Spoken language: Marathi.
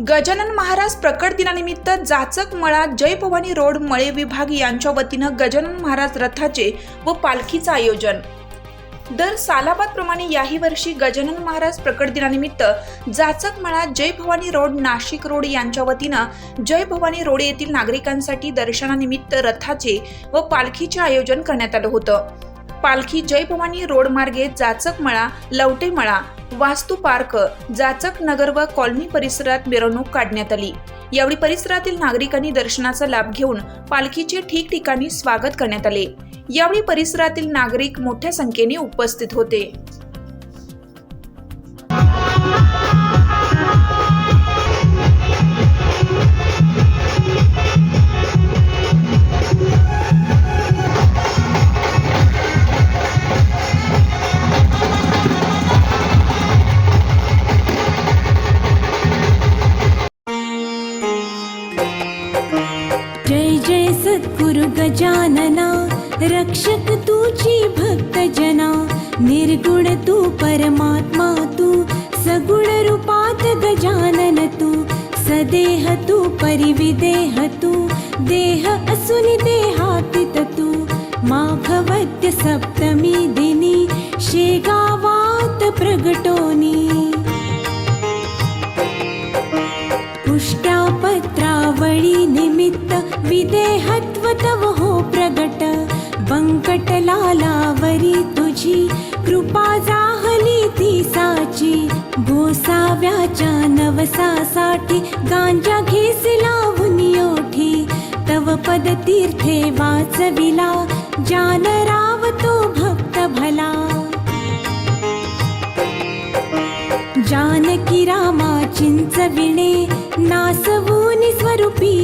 गजानन महाराज प्रकट दिनानिमित्त जाचक मळा जय भवानी रोड मळे विभाग यांच्या वतीनं गजानन महाराज रथाचे व पालखीचं आयोजन. दर सालाबादप्रमाणे याही वर्षी गजानन महाराज प्रकट दिनानिमित्त जाचक मळा जय भवानी रोड नाशिक रोड यांच्या वतीनं जय भवानी रोड येथील नागरिकांसाठी दर्शनानिमित्त रथाचे व पालखीचे आयोजन करण्यात आलं होतं. पालखी जयभवानी रोड मार्गे जाचक मळा लवटे मळा वास्तू पार्क जाचक नगर व कॉलनी परिसरात मिरवणूक काढण्यात आली. यावेळी परिसरातील नागरिकांनी दर्शनाचा लाभ घेऊन पालखीचे ठिकठिकाणी स्वागत करण्यात आले. यावेळी परिसरातील नागरिक मोठ्या संख्येने उपस्थित होते. सद्गुरु गजानना रक्षक तुझी भक्त जना निर्गुण तू परमात्मा तू सगुण रूपात गजानन तू सदेह तू परिविदेह तू देह असुनि देहातीत तू माघवद्य सप्तमी दिनी शेगावात प्रगटोनी. पुष्ट्यापत्रावळी निमित्त विदेहत्व तव हो प्रगट बंकटलालावरी तुझी कृपा जाहली ती साची गोसाव्याच्या नवसासाठी गांजा घेसला ओठी तव पद तीर्थे वाचविला जानराव तो भक्त भला. जानकी रामा चिंचविणे नासवूनि स्वरूपी